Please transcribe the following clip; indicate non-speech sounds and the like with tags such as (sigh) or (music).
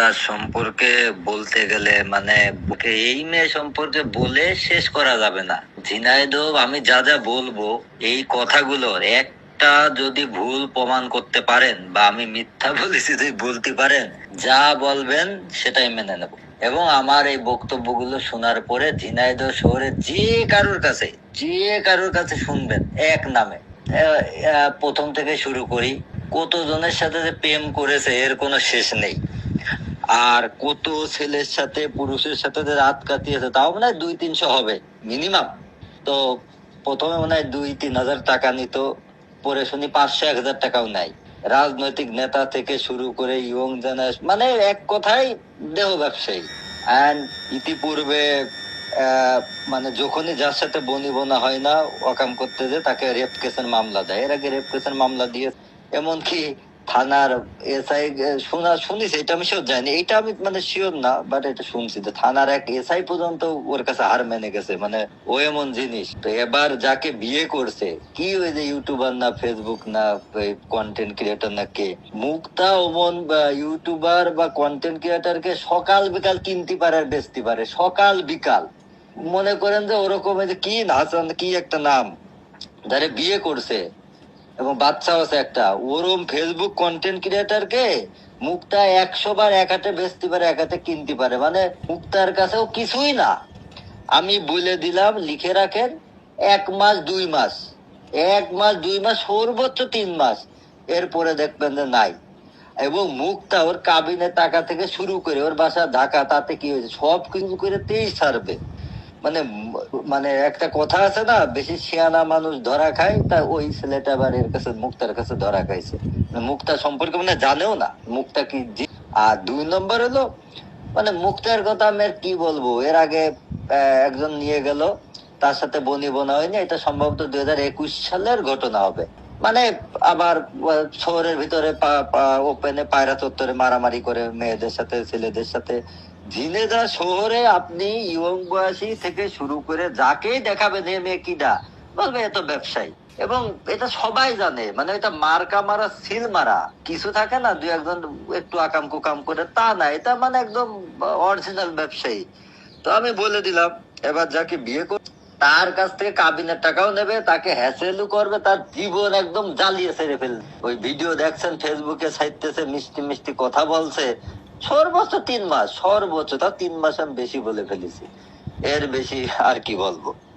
তার সম্পর্কে বলতে গেলে মানে এই মেয়ে সম্পর্কে বলে শেষ করা যাবে না। ঝিনাইদহ, আমি যা যা বলব, এই কথাগুলোর একটা যদি ভুল প্রমাণ করতে পারেন বা আমি মিথ্যা (laughs) বলেছি যদি বলতে পারেন, যা বলবেন সেটাই মেনে নেব। এবং আমার এই বক্তব্যগুলো শোনার পরে ঝিনাইদহ শহরে যে কারোর কাছে, যে কারোর কাছে শুনবেন, এক নামে প্রথম থেকে শুরু করি, কতজনের সাথে যে প্রেম করেছে, এর কোনো শেষ নেই। আর কত ছেলের সাথে, পুরুষের সাথে রাত কাটিয়েছে, তাও মনে হয় দুই, তিনশো হবে মিনিমাম তো প্রথমে মনে হয় দুই, তিন হাজার টাকা নিত, পরে শুনি পাঁচশো, এক হাজার টাকাও নাই রাজনৈতিক নেতা থেকে শুরু করে ইয়ং জেনারেশন মানে এক কথায় দেহ ব্যবসায়ী। অ্যান্ড ইতিপূর্বে মানে যখনই যার সাথে বনি বোনা হয় না ওকাম করতে যে তাকে রেপ কেসের মামলা দেয়। এর আগে রেপ কেসের মামলা দিয়ে এমনকি থানার এসআই শোনা শুনিস এটা আমি শিওর জানি। এটা আমি মানে শিওর না বাট এটা শুনছি যে থানার এক এসআই পর্যন্ত ওর কাছে হার মেনে গেছে। মানে ও এমন জিনিস। তো এবার যাকে বিয়ে করছে, কি ওই যে ইউটিউবার না ফেসবুক না কন্টেন্ট ক্রিয়েটর না কে? মুক্তা ওমন, বা ইউটিউবার বা কন্টেন্ট ক্রিয়েটরকে সকাল বিকাল কিনতে পারে আর বেচতে পারে। সকাল বিকাল। মনে করেন যে ওরকম কি হাসান কি একটা নাম। যারা বিয়ে করছে। এবং বাচ্চা আছে একটা। ওরম ফেসবুক কন্টেন্ট ক্রিয়েটার কে মুক্তা একশো বার এক হাতে বেচতে পারে এক হাতে কিনতে পারে। মানে মুক্তার কাছেও কিছুই না। আমি বলে দিলাম, লিখে রাখেন, এক মাস, দুই মাস। এক মাস, দুই মাস, সর্বোচ্চ তিন মাস। এরপরে দেখবেন যে নাই। এবং মুক্তা ওর কাবিনে টাকা থেকে শুরু করে, ওর বাসা ঢাকা, তাতে কি হয়েছে? সব কিছু করে তেইশ ছাড়বে। মানে মানে একটা কথা আছে না, বেশি শিয়ানা মানুষ ধরা খায়, তা ওই ছেলেটা আবার এর কাছে, মুক্তার কাছে ধরা খাইছে। মানে মুক্তা সম্পর্কে মানে জানেও না, মুক্তা কি আর দুই নম্বর হলো মানে মুক্তার কথা আমি আর কি বলব? এর আগে একজন নিয়ে গেল, তার সাথে বনি বোনা হয়নি, এটা সম্ভবত দুই হাজার একুশ সালের ঘটনা হবে। মানে আবার শহরের ভিতরে ওপেনে পায়রা চত্বরে মারামারি করে মেয়েদের সাথে, ছেলেদের সাথে। ঝিনেদা শহরে আপনি ইয়ং বয়সী থেকে শুরু করে যাকেই দেখাবেন এ মেয়ে কিডা বলবে এ তো ব্যবসায়ী। এবং এটা সবাই জানে মানে এটা মার্কা মারা, সিল মারা, কিছু থাকে না দু একজন একটু আকাম কুকাম করে, তা না, এটা মানে একদম অরিজিনাল ব্যবসায়ী। তো আমি বলে দিলাম, এবার যাকে বিয়ে কর তার কাছ থেকে কাবিনের টাকাও নেবে, তাকে হ্যাসেলও করবে, তার জীবন একদম জ্বালিয়ে সেরে ফেলবে। ওই ভিডিও দেখছেন, ফেসবুকে সাইতেছে, মিষ্টি মিষ্টি কথা বলছে। সর্বোচ্চ তিন মাস, সর্বোচ্চ তা তিন মাস আমি বেশি বলে ফেলেছি। এর বেশি আর কি বলব?